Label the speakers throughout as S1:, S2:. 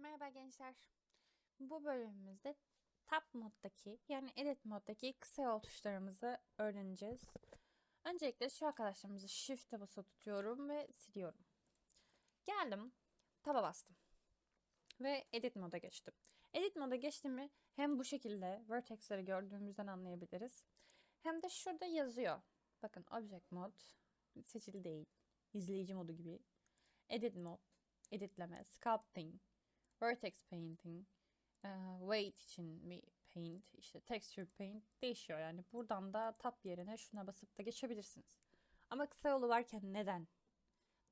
S1: Merhaba gençler. Bu bölümümüzde Tab moddaki yani Edit moddaki kısa yol tuşlarımızı öğreneceğiz. Öncelikle şu arkadaşlarımızı Shift'e basılı tutuyorum ve siliyorum. Geldim, Tab'a bastım ve Edit moda geçtim. Edit moda geçtiğimi hem bu şekilde vertexleri gördüğümüzden anlayabiliriz. Hem de şurada yazıyor. Bakın Object Mod seçili değil. İzleyici modu gibi. Edit mod, editleme, sculpting, vertex painting, weight için bir paint, işte texture paint değişiyor yani. Buradan da tab yerine şuna basıp da geçebilirsiniz. Ama kısa yolu varken neden?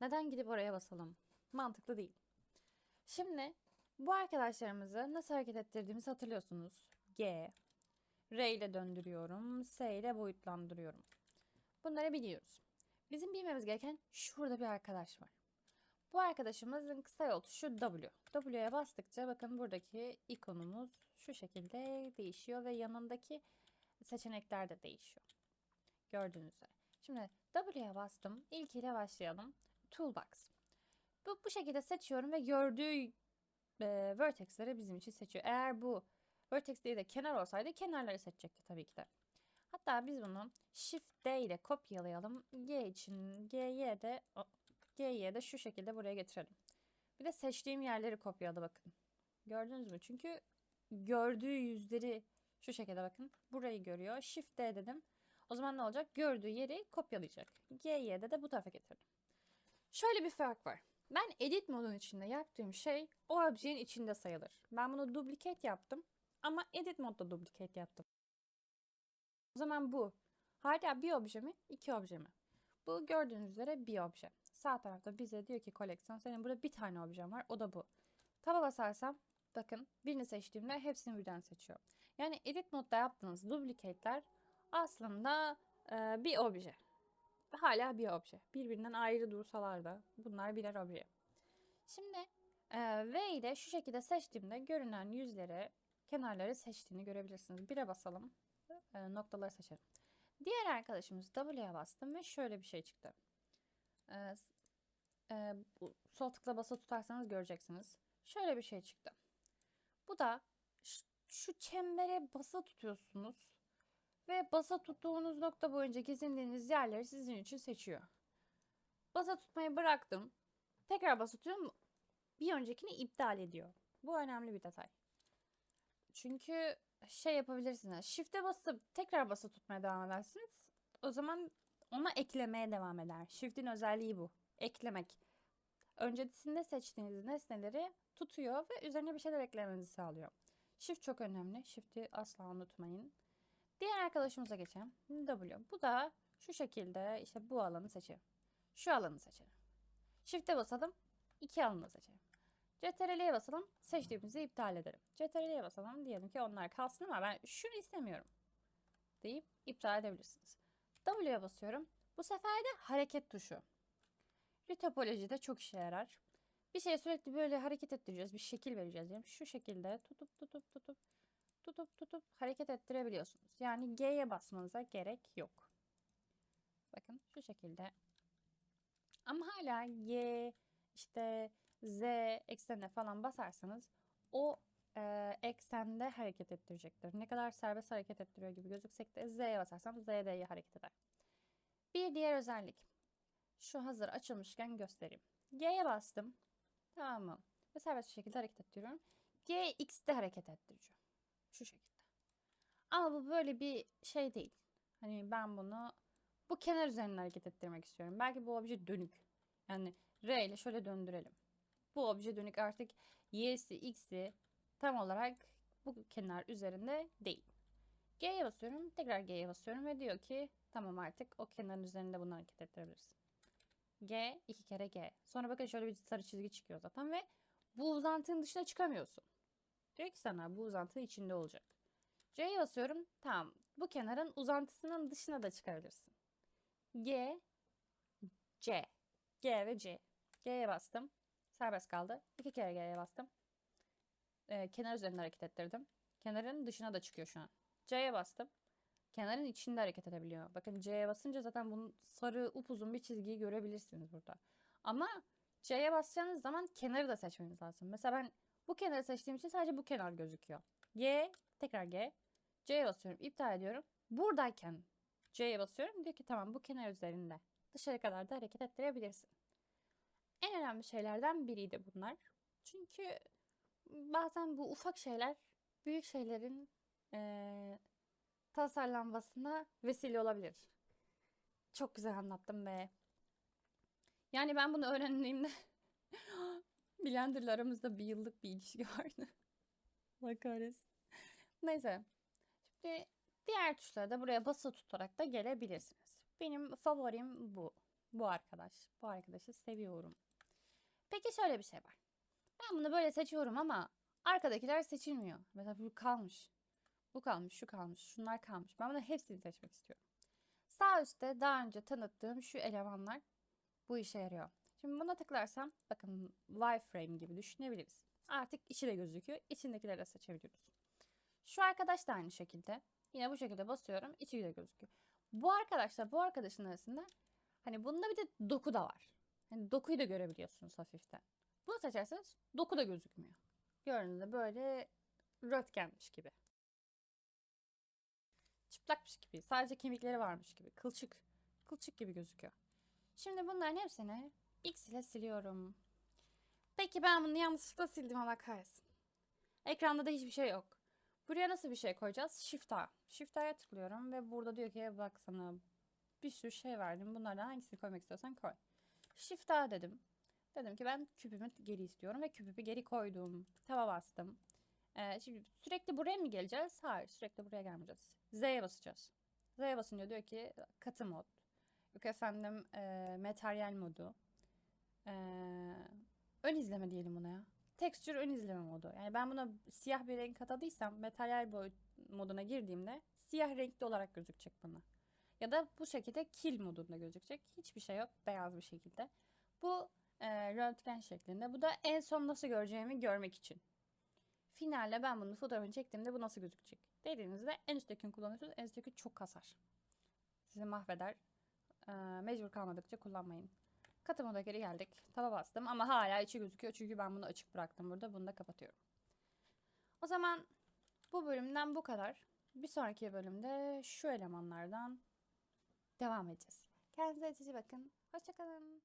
S1: Neden gidip oraya basalım? Mantıklı değil. Şimdi bu arkadaşlarımızı nasıl hareket ettirdiğimizi hatırlıyorsunuz. G, R ile döndürüyorum, S ile boyutlandırıyorum. Bunları biliyoruz. Bizim bilmemiz gereken şurada bir arkadaş var. Bu arkadaşımızın kısa yol tuşu W. W'ye bastıkça bakın buradaki ikonumuz şu şekilde değişiyor ve yanındaki seçenekler de değişiyor. Gördüğünüz üzere. Şimdi W'ye bastım. İlkiyle başlayalım. Toolbox. Bu, bu şekilde seçiyorum ve gördüğü e, vertexleri bizim için seçiyor. Eğer bu vertex değil de kenar olsaydı kenarları seçecekti tabii ki de. Hatta biz bunu Shift D ile kopyalayalım. G için G'ye de G'ye de şu şekilde buraya getirelim. Bir de seçtiğim yerleri kopyaladı bakın. Gördünüz mü? Çünkü gördüğü yüzleri şu şekilde bakın. Burayı görüyor. Shift D dedim. O zaman ne olacak? Gördüğü yeri kopyalayacak. G'ye de bu tarafa getirdim. Şöyle bir fark var. Ben edit modun içinde yaptığım şey o objenin içinde sayılır. Ben bunu duplicate yaptım ama edit modda duplicate yaptım. O zaman bu hala bir obje mi, iki obje mi? Bu gördüğünüz üzere bir obje. Sağ tarafta bize diyor ki koleksiyon senin burada bir tane objem var o da bu. Taba basarsam bakın birini seçtiğimde hepsini birden seçiyor. Yani edit modda yaptığınız duplicate'ler aslında e, bir obje. Hala bir obje. Birbirinden ayrı dursalar da bunlar birer obje. Şimdi e, V ile şu şekilde seçtiğimde görünen yüzleri, kenarları seçtiğini görebilirsiniz. Bire basalım. E, noktaları seçelim. Diğer arkadaşımız W'ye bastım ve şöyle bir şey çıktı. E, e, bu, sol tıkla basa tutarsanız göreceksiniz. Şöyle bir şey çıktı. Bu da şu çembere basa tutuyorsunuz ve basa tuttuğunuz nokta boyunca gezindiğiniz yerleri sizin için seçiyor. Basa tutmayı bıraktım. Tekrar basa tutuyorum. Bir öncekini iptal ediyor. Bu önemli bir detay. Çünkü şey yapabilirsiniz. Shift'e basıp tekrar basa tutmaya devam edersiniz. O zaman ona eklemeye devam eder. Shift'in özelliği bu. Eklemek. Öncesinde seçtiğiniz nesneleri tutuyor ve üzerine bir şeyler eklemenizi sağlıyor. Shift çok önemli. Shift'i asla unutmayın. Diğer arkadaşımıza geçelim. W. Bu da şu şekilde işte bu alanı seçelim. Şu alanı seçelim. Shift'e basalım. iki alanı seçelim. CTRL'ye basalım. Seçtiğimizi iptal edelim. CTRL'ye basalım. Diyelim ki onlar kalsın ama ben şunu istemiyorum. Deyip iptal edebilirsiniz. W'ye basıyorum. Bu sefer de hareket tuşu. Retopolojide çok işe yarar. Bir şeye sürekli böyle hareket ettireceğiz. Bir şekil vereceğiz. Yani şu şekilde tutup tutup tutup tutup tutup hareket ettirebiliyorsunuz. Yani G'ye basmanıza gerek yok. Bakın şu şekilde. Ama hala Y, işte Z eksenine falan basarsanız o e, eksende hareket ettirecektir. Ne kadar serbest hareket ettiriyor gibi gözüksek de Z'ye basarsam ZD'ye hareket eder. Bir diğer özellik. Şu hazır açılmışken göstereyim. G'ye bastım. Tamam mı? Ve serbest bir şekilde hareket ettiriyorum. G, X'de hareket ettiriyor. Şu şekilde. Ama bu böyle bir şey değil. Hani ben bunu bu kenar üzerinden hareket ettirmek istiyorum. Belki bu obje dönük. Yani R ile şöyle döndürelim. Bu obje dönük artık Y'si, X'i tam olarak bu kenar üzerinde değil. G'ye basıyorum. Tekrar G'ye basıyorum ve diyor ki tamam artık o kenarın üzerinde bunu hareket ettirebilirsin. G, iki kere G. Sonra bakın şöyle bir sarı çizgi çıkıyor zaten ve bu uzantının dışına çıkamıyorsun. Diyor ki sana bu uzantı içinde olacak. C'ye basıyorum. Tamam. Bu kenarın uzantısının dışına da çıkabilirsin. G, C. G ve C. G'ye bastım. Serbest kaldı. İki kere G'ye bastım. Ee, kenar üzerinde hareket ettirdim. Kenarın dışına da çıkıyor şu an. C'ye bastım. Kenarın içinde hareket edebiliyor. Bakın C'ye basınca zaten bunun sarı upuzun bir çizgiyi görebilirsiniz burada. Ama C'ye basacağınız zaman kenarı da seçmeniz lazım. Mesela ben Bu kenarı seçtiğim için sadece bu kenar gözüküyor. G, tekrar G. C'ye basıyorum, iptal ediyorum. Buradayken C'ye basıyorum. Diyor ki tamam bu kenar üzerinde. Dışarı kadar da hareket ettirebilirsin. En önemli şeylerden biriydi bunlar. Çünkü bazen bu ufak şeyler büyük şeylerin eee, tasarlanmasına vesile olabilir. Çok güzel anlattım be. Yani ben bunu öğrendiğimde Blender'la aramızda bir yıllık bir ilişki vardı. Kahretsin. Neyse. Şimdi diğer tuşlara da buraya basılı tutarak da gelebilirsiniz. Benim favorim bu. Bu arkadaş. Bu arkadaşı seviyorum. Peki şöyle bir şey var. Ben bunu böyle seçiyorum ama arkadakiler seçilmiyor. Mesela bu kalmış. Bu kalmış, şu kalmış, şunlar kalmış. Ben bunların hepsini seçmek istiyorum. Sağ üstte daha önce tanıttığım şu elemanlar bu işe yarıyor. Şimdi buna tıklarsam bakın wireframe gibi düşünebiliriz. Artık içi de gözüküyor. İçindekileri de seçebiliyoruz. Şu arkadaş da aynı şekilde. Yine bu şekilde basıyorum. içi de gözüküyor. Bu arkadaşla bu arkadaşın arasında hani bunda bir de doku da var. Hani dokuyu da görebiliyorsunuz hafiften. Bunu seçerseniz doku da gözükmüyor. Gördüğünüzde böyle röntgenmiş gibi. Çıplakmış gibi. Sadece kemikleri varmış gibi. Kılçık. Kılçık gibi gözüküyor. Şimdi bunların hepsini X ile siliyorum. Peki ben bunu yanlışlıkla sildim Allah kahretsin. Ekranda da hiçbir şey yok. Buraya nasıl bir şey koyacağız? Shift A. Shift A'ya tıklıyorum ve burada diyor ki bak sana bir sürü şey verdim. Bunlardan hangisini koymak istiyorsan koy. Shift A dedim. Dedim ki ben küpümü geri istiyorum ve küpümü geri koydum. Tava bastım. Ee, şimdi sürekli buraya mı geleceğiz? Hayır sürekli buraya gelmeyeceğiz. Z'ye basacağız. Z'ye basınca diyor ki katı mod. Yok efendim e, materyal modu. E, ön izleme diyelim buna ya. Texture ön izleme modu. Yani ben buna siyah bir renk atadıysam materyal boyut moduna girdiğimde siyah renkli olarak gözükecek bana. Ya da bu şekilde kill modunda gözükecek. Hiçbir şey yok. Beyaz bir şekilde. Bu e, röntgen şeklinde. Bu da en son nasıl göreceğimi görmek için. Finalde ben bunun fotoğrafını çektiğimde bu nasıl gözükecek? Dediğinizde en üsttekini kullanıyorsunuz. En üstteki çok kasar. Sizi mahveder. E, mecbur kalmadıkça kullanmayın. Katı moda geri geldik. Tava bastım ama hala içi gözüküyor. Çünkü ben bunu açık bıraktım burada. Bunu da kapatıyorum. O zaman bu bölümden bu kadar. Bir sonraki bölümde şu elemanlardan devam edeceğiz. Kendinize iyi bakın. Hoşçakalın.